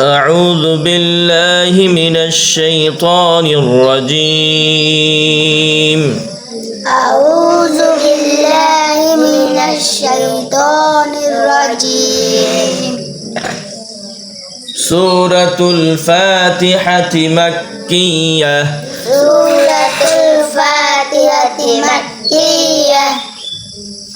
أعوذ بالله من الشيطان الرجيم. أعوذ بالله من الشيطان الرجيم. سورة الفاتحة مكية. سورة الفاتحة مكية.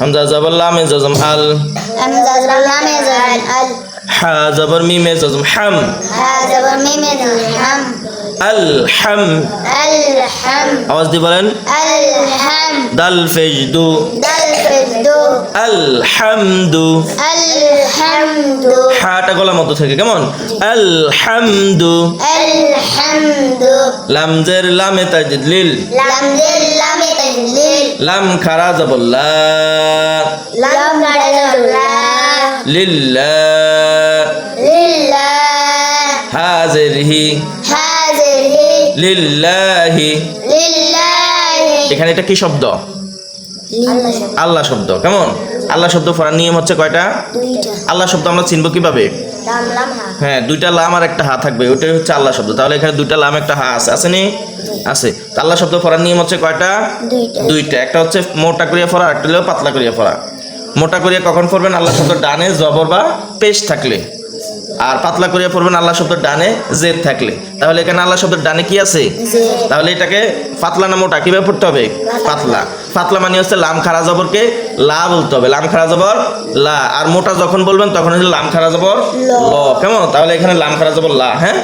حمزة زبر لام ززم ال همزة لام زال ال حا زبر ميم ززم حم هذا وميم الحم الحم الحم আওয়াজ দিয়ে বলেন الحم দাল ফেজদু دل فدو আলহামদু الحمد হাটা গলা মতো থাকে কেমন আলহামদু الحمد লামজের লামে তাজিদ লিল لم دل লাম খারাজ লাম লিল্লাহি। এখানে এটা কি শব্দ? আল্লাহ শব্দ। কেমন? আল্লাহ শব্দ পড়ার নিয়ম হচ্ছে কয়টা? আল্লাহ শব্দ আমরা চিনবো কীভাবে? হ্যাঁ দুইটা লাম আর একটা হা থাকবে ওটাই হচ্ছে আল্লাহ শব্দ। তাহলে এখানে দুইটা লাম একটা হা আছে। আছে নি? আছে। আল্লাহ শব্দ ফরার নিয়ম হচ্ছে কয়টা? দুইটা। একটা হচ্ছে মোটা করিয়া ফরা একটা হলো পাতলা করিয়া ফরা মোটা করিয়া কখন ফরবেন আল্লাহ শব্দ ডানে জবর বা পেশ থাকলে। আর পাতলা করিয়া পড়বেন আল্লাহ শব্দ ডানে জেদ থাকলে। তাহলে এখানে আল্লাহ শব্দের ডানে কি আছে? তাহলে এটাকে পাতলা না মোটা কীভাবে পড়তে হবে? পাতলা। পাতলা মানে হচ্ছে লাম খারা জবরকে লা বলতে হবে। লাম খারা জবর লা। আর মোটা যখন বলবেন তখন হচ্ছে লাম খারা জবর ল। কেমন? তাহলে এখানে লাম খারা জবর লা হ্যাঁ?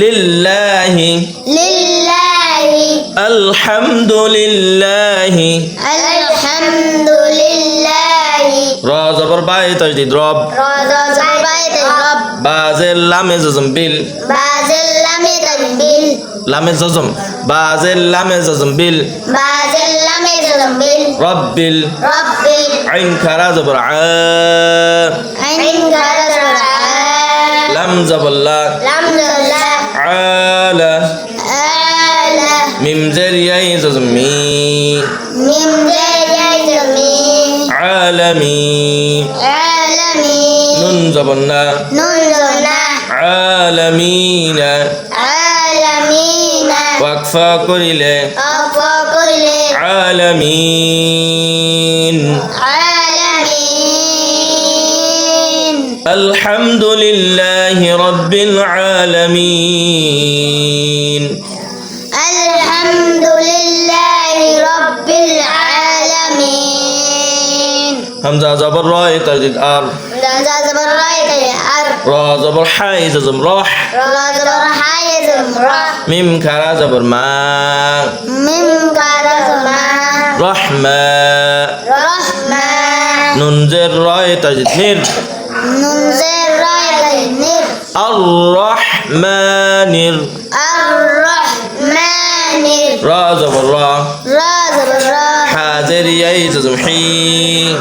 লিল্লাহি। লিল্লাহি। আলহামদুলিল্লাহি। আলহামদুলিল্লাহি। را زبر باي تجديد رب. را زبر باي تجديد رب. باز اللام ززم بيل باز اللام ززم بيل لام ززم. باز اللام ززم بيل باز اللام ززم بيل رب بيل رب عين كرا زبر عين كرا زبر ع لم زبر أفاقرل أفاقرل عالمين. عالمين. الحمد لله رب العالمين. الحمد لله رب العالمين. حمزة زبر رأي ترجد آر را زبر حي زم راح را زبر حي زم راح ميم كرا زبر ما ميم كرا زبر ما رحمة. رحمة. نون زر راي تجد نير نون زر راي تجد نير الرحمن الرحمن را زبر را را زبر را حاضر يا زم حين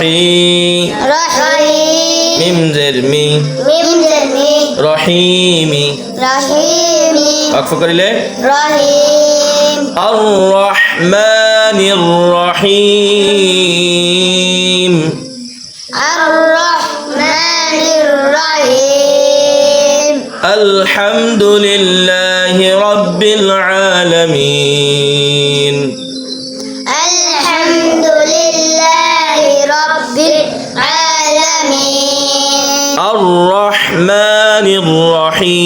رحي রহিম ميم زر مي মিম জের মি رحيمي রহিমি وقف করিলে রহিম الرحمن الرحيم الرحمن الرحيم الحمد لله رب العالمين الرحمن الرحيم.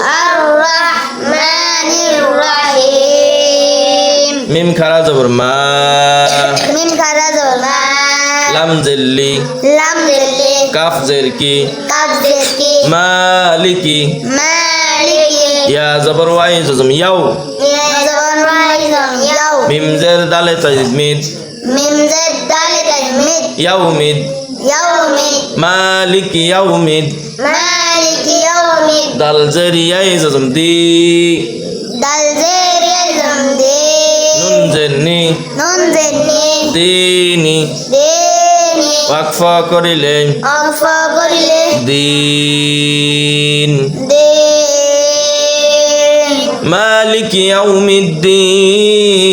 الرحمن الرحيم. ميم كرا زبر ما. ميم كرا زبر ما. لام زلي. لام زلي. كاف زركي كاف زركي مالكي. مالكي. يا زبر واي زم يو يا زبر واي زم يو ميم زر دال تجميد. ميم زر دال تجميد. يوميد মালিক ইয়াউমিদ মালিক ইয়াউমিদ দাল জারিয়ায় জজম দি দাল জারিয়ায় জজম দি নুন করিলে ওয়াকফ করিলে দিন মালিক ইয়াউমিদ দিন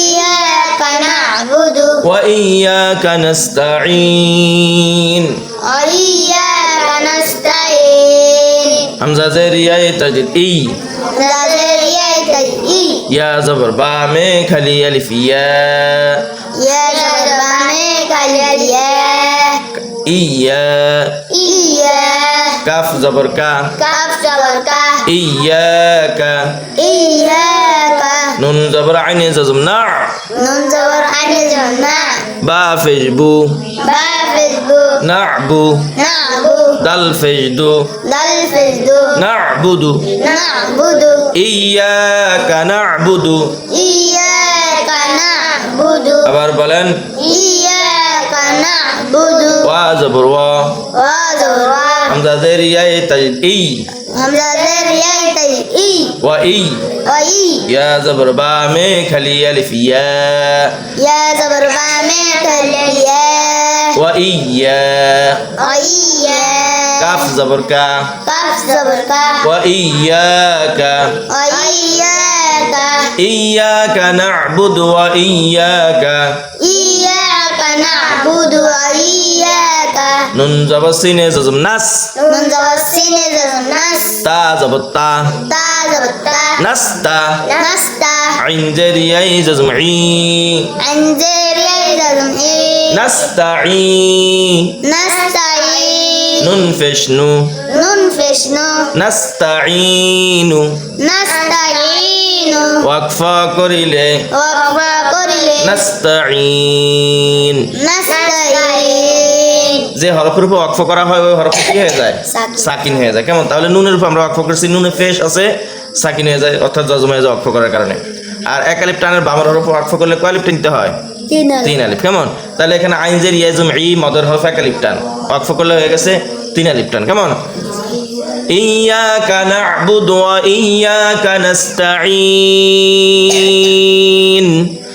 وإياك نستعين. وإياك نستعين. حمزة زيريا تجد إي. إي. يا زبر با میں کھلی ألف یا يا شربانك اليا إيا إيا كاف زبر کا كاف ইয়াকা ইয়াকা নুন জবর আইনে জজম না। নুন জবর আইনে জজম না। বা ফেজবু। বা ফেজবু। নাবু। নাবু। দাল ফেজদু। দাল ফেজদু। নাবুদু। নাবুদু। ইয়াকা নাবুদু। ইয়াকা নাবুদু। আবার বলেন। ইয়াকা নাবুদু। ওয়া জবর ওয়া। ওয়া জবর ওয়া। হামজা জেরিয়া তাজদিদ واي. واي. يا زبر بامي خلي الف يا يا زبر با مي وإي يا. وإي يا. كاف زبر كا كاف زبر كا وإي يا كا وإي يا واياك واياك كا نعبد وإي يا كا واياك. كا نعبد وإي نون زبر سين ززم ناس نون زبر سين ززم ناس تا زبر تا تا زبر تا ناس تا ناس تا عين جري اي ززم عي عين جري اي ززم عي نستعي نستعي نون فشنو. نون فشنو. نستعين نستعين وقفا كريلي وقفا كريلي نستعين نستعين যে হরফের উপর ওয়াকফ করা হয় ওই হরফ কি হয়ে যায় সাকিন। সাকিন হয়ে যায় কেমন তাহলে নুনের উপর আমরা ওয়াকফ করছি নুনে ফেস আছে সাকিন হয়ে যায় অর্থাৎ জজম হয়ে যায় ওয়াকফ করার কারণে আর এক আলিফ টানের বামের হরফ ওয়াকফ করলে কয় আলিফ টানতে হয় তিন তিন আলিফ কেমন তাহলে এখানে আইনজের ইয়াজুম ই মদর হরফ এক আলিফ টান ওয়াকফ করলে হয়ে গেছে তিন আলিফ টান কেমন إياك نعبد وإياك نستعين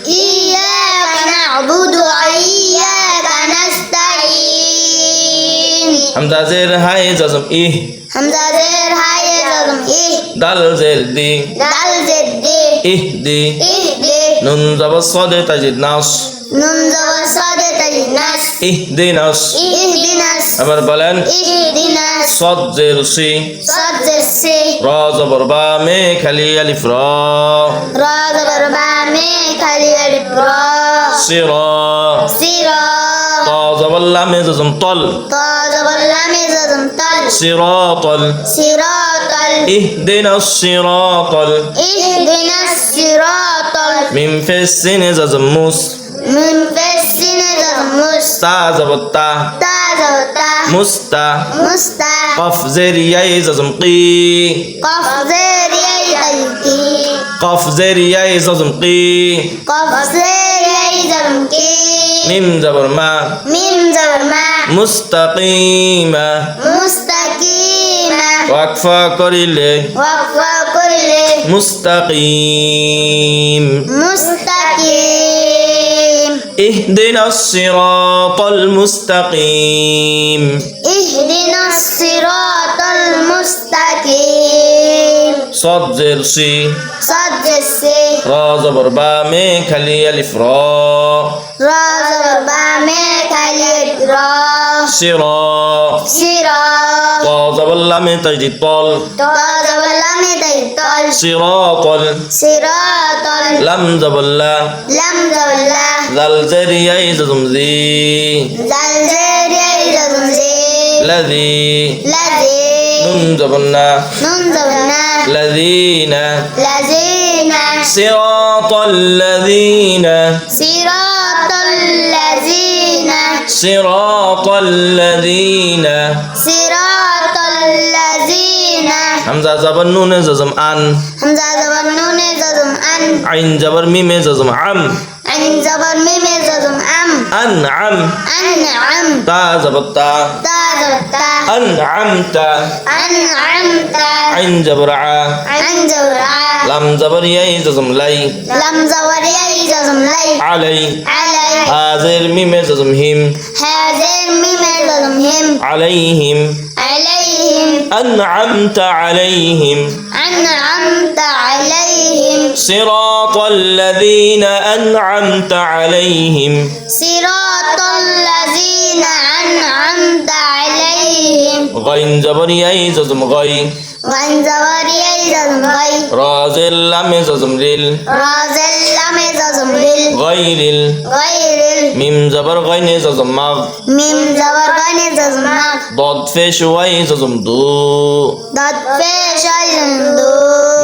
إياك نعبد وإياك همزازر هاي جزم إيه همزازر هاي جزم اي دال زر دي دال زر دي إيه دي إيه دي نون زب صاد تجد ناس نون زب صاد تجد ناس إيه دي ناس إيه دي ناس أمر بلن إيه دي ناس صاد زر سي صاد زر سي را زبر با مي خلي ألف را را زبر با مي خلي ألف را سيرا سيرا طاز والله لام زم طل طا زبر لام طل صراط صراط اهدنا الصراط اهدنا الصراط من في السن زم موس. في السن زم موس. تا طاز تا تا مستا. مستا. قف زر يا زم قي قف زر يا قف زر يا زم قي قف زر يا زم قي ميم زبر ما ميم زبر ما مستقيمة مستقيمة وقفا كريلي وقفا كل مستقيم مستقيم اهدنا الصراط المستقيم اهدنا الصراط المستقيم صد زرسي صد السي را زبر با میں کھلی الف را. را زبر با میں کھلی الف را. سرا سرا طا زبر لام تجد طال. طا زبر لام تجدید طال. صراط صراط لم زبر لا لم زبر لا ذل زريا زم زي ذل زريا زم زي الذي الذي نون زبرنا نون زبرنا الذين الذين صراط الذين صراط الذين صراط الذين. صراط الذين. حمزة زبر نون زم أن. حمزة زبر نون زم أن. عين زبر ميم زم عم. عن زبر ميم زبر أم. أنعم. أنعم. تا زبر تا تا زبر تا أنعمت. أنعمت. عين زبر عا عين زبر عا لم زبر يي زبر لي. لم زبر يي زبر لي. علي. علي. هذير ميم زبر هيم. هذير ميم زبر هيم. عليهم. عليهم. أنعمت عليهم. أنعمت عليهم. صراط الذين أنعمت عليهم. صراط الذين أنعمت عليهم. غين جبر ياي ززم غي وان زبر يي ززم غي راز اللام ززم ريل راز اللام ززم لل غير ال غير ميم زبر غين ززم مغ ميم زبر غين ززم مغ ضاد فيش واي ززم دو. ضد فيش دو.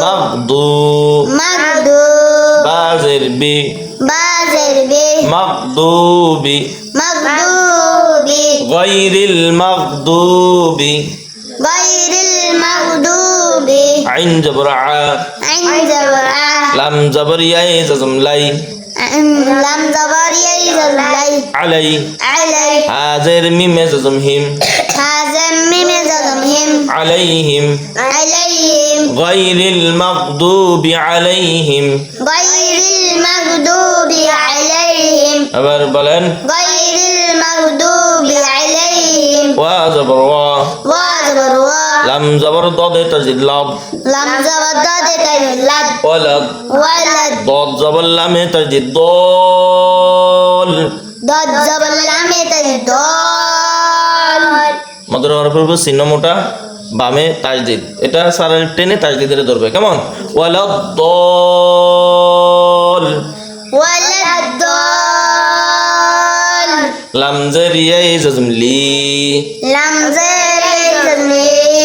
مغدو مغدو بازر بي. بازر بي. مغضوب مغدوب غير المغضوب غير المغضوب عين جبر ع عند زبر لام زبر ياي ززم لاي. لم زبر يلد عليه علي. علي. هاجر ميم زم هم هاجر ميم هم عليهم. عليهم. غير المغضوب عليهم. غير المغضوب عليهم. أبر بلن. غير المغضوب عليهم. وزبر وهذا গরুয়া মোটা বামে তাজদিদ এটা সারা টেনে তাজদিদের ধরবে কেমন? ওয়ালাদ দল। ওয়ালাদ দল। লামজারিয়া ইজাজম লি। লামজা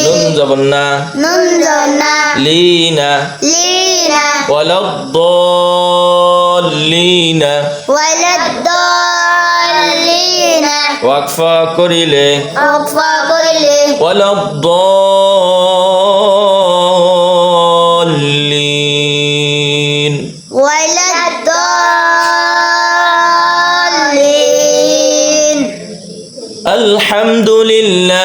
নুন না নুন না লিনা লিনা ওয়ালা দলিনা ওয়ালা দলিনা করিলে করিলে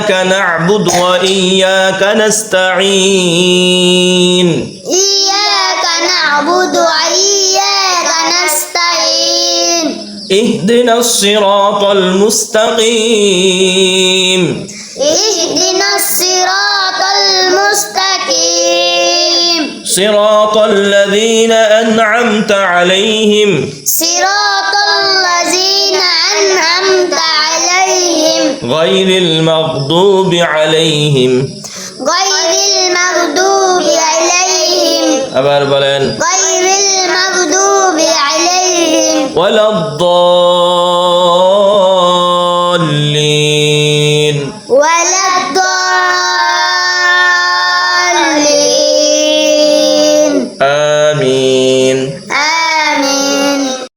إياك نعبد وإياك نستعين. إياك نعبد وإياك نستعين. اهدنا الصراط المستقيم. اهدنا الصراط المستقيم. صراط الذين أنعمت عليهم. صراط غير المغضوب عليهم غير المغضوب عليهم আবার বলেন غير المغضوب عليهم ولا الضالين